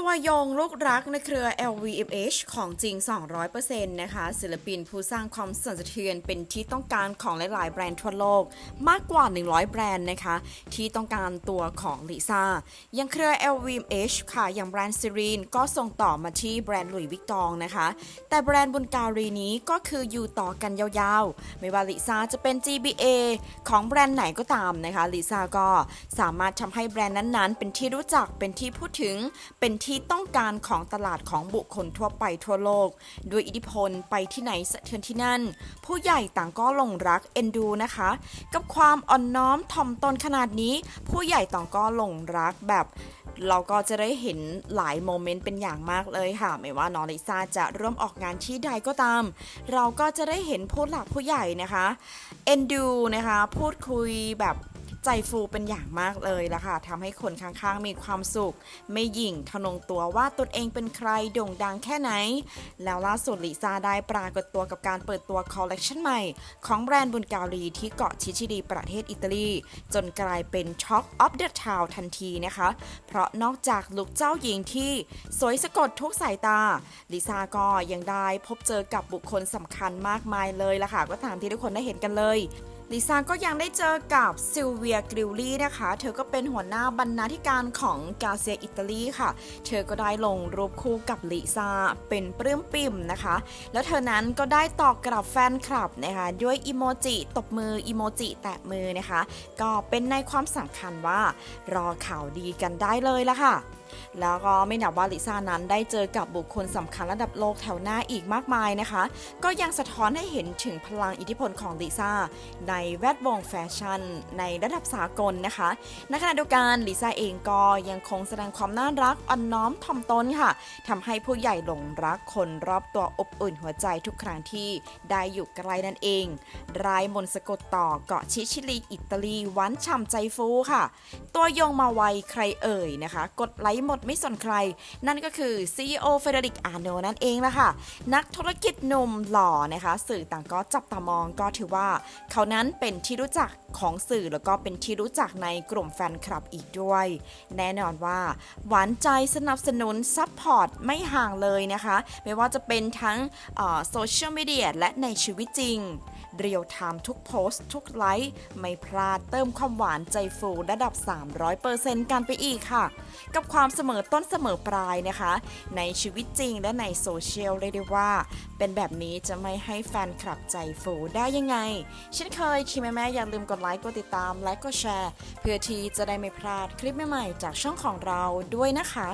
ตัวยงลูกรักในเครือ LVMH ของจริง 200%นะคะ ศิลปินผู้สร้างความสั่นสะเทือนเป็นที่ต้องการของหลาย ๆ แบรนด์ทั่วโลก มากกว่า 100 แบรนด์นะคะ ที่ต้องการตัวของลิซ่ายังเครือ LVMH ค่ะ อย่างแบรนด์ซีรีนก็ส่งต่อมาที่แบรนด์หลุยส์วิกตองนะคะ แต่แบรนด์บุญการีนี้ก็คืออยู่ต่อกันยาวๆ ไม่ว่าลิซ่าจะเป็น GBA ของแบรนด์ไหนก็ตามนะคะลิซ่าก็สามารถทำให้แบรนด์นั้นๆ เป็นที่รู้จักเป็นที่พูดถึงเป็นที่ที่ต้องการของตลาดของบุคคลทั่วไปทั่วโลก ด้วยอิทธิพลไปที่ไหนสะเทือนที่นั่น ผู้ใหญ่ต่างก็หลงรักเอ็นดูนะคะ กับความอ่อนน้อมถ่อมตนขนาดนี้ ผู้ใหญ่ต่างก็หลงรักแบบเราก็จะได้เห็นหลายโมเมนต์เป็นอย่างมากเลยค่ะ ไม่ว่าน้องลิซ่าจะร่วมออกงานที่ใดก็ตาม เราก็จะได้เห็นผู้หลักผู้ใหญ่นะคะ เอ็นดูนะคะ พูดคุยแบบ ใจฟูเป็นอย่างมากเลยละค่ะทำให้คนข้างๆ มีความสุข ไม่หยิ่งทะนงตัวว่าตนเองเป็นใครโด่งดังแค่ไหน แล้วล่าสุดลิซ่าได้ปรากฏตัวกับการเปิดตัวคอลเลกชันใหม่ ของแบรนด์บุญการีที่เกาะชิชิลีประเทศอิตาลี จนกลายเป็น Talk of the Town ทันทีนะคะ เพราะนอกจากลุคเจ้าหญิงที่สวยสะกดทุกสายตาลิซ่าก็ยังได้พบเจอกับบุคคลสำคัญมากมายเลยล่ะค่ะ ก็ตามที่ทุกคนได้เห็นกันเลย ลิซ่าก็ยังได้เจอกับซิลเวียกริลลี่นะคะ เธอก็เป็นหัวหน้าบรรณาธิการของกาเซียอิตาลีค่ะ เธอก็ได้ลงรูปคู่กับลิซ่าเป็นปลื้มปิ่มนะคะ แล้วเธอนั้นก็ได้ตอบกลับแฟนคลับนะคะ ด้วยอีโมจิตบมืออีโมจิแตะมือนะคะ ก็เป็นในความสำคัญว่ารอข่าวดีกันได้เลยละค่ะ แล้วก็ไม่นับว่าลิซ่านั้นได้เจอกับบุคคลสำคัญระดับโลกแถวหน้าอีกมากมายนะคะ ก็ยังสะท้อนให้เห็นถึงพลังอิทธิพลของลิซ่าในแวดวงแฟชั่น ในระดับสากลนะคะในขณะเดียวกันลิซ่าเองก็ยังคงแสดงความน่ารักอ่อนน้อมถ่อมตนค่ะทำให้ผู้ใหญ่หลงรักคนรอบตัวอบอุ่นหัวใจทุกครั้งที่ได้อยู่ใกล้นั่นเองรายมนสะกดต่อเกาะชิชิลีอิตาลีวันฉ่ำใจฟูค่ะ ตัวยงมาไวใครเอ่ยนะคะ กดไลค์หมดไม่สนใคร นั่นก็คือ CEO เฟเดริกอาโนนั่นเองละค่ะ นักธุรกิจหนุ่มหล่อนะคะ สื่อต่างก็จับตามองก็ถือว่า เขานั้นเป็นที่รู้จักของสื่อแล้วก็เป็นที่รู้จักในกลุ่มแฟนคลับอีกด้วย แน่นอนว่า หวานใจสนับสนุนซัพพอร์ตไม่ห่างเลยนะคะ ไม่ว่าจะเป็นทั้งโซเชียลมีเดียและในชีวิตจริง เรียลไทม์ทุกโพสต์ ทุกไลค์ไม่พลาดเติมความหวานใจฟูระดับ 300%กันไปอีกค่ะ กับความเสมมอต้นเสมอปลายนะคะ ในชีวิตจริงและในโซเชียลเรียกได้ว่า เป็นแบบนี้จะไม่ให้แฟนคลับใจฟูได้ยังไง เช่นเคยทีมแม่อย่าลืมกดไลค์กดติดตามและกดแชร์ เพื่อที่จะได้ไม่พลาดคลิปใหม่ๆจากช่องของเราด้วยนะคะ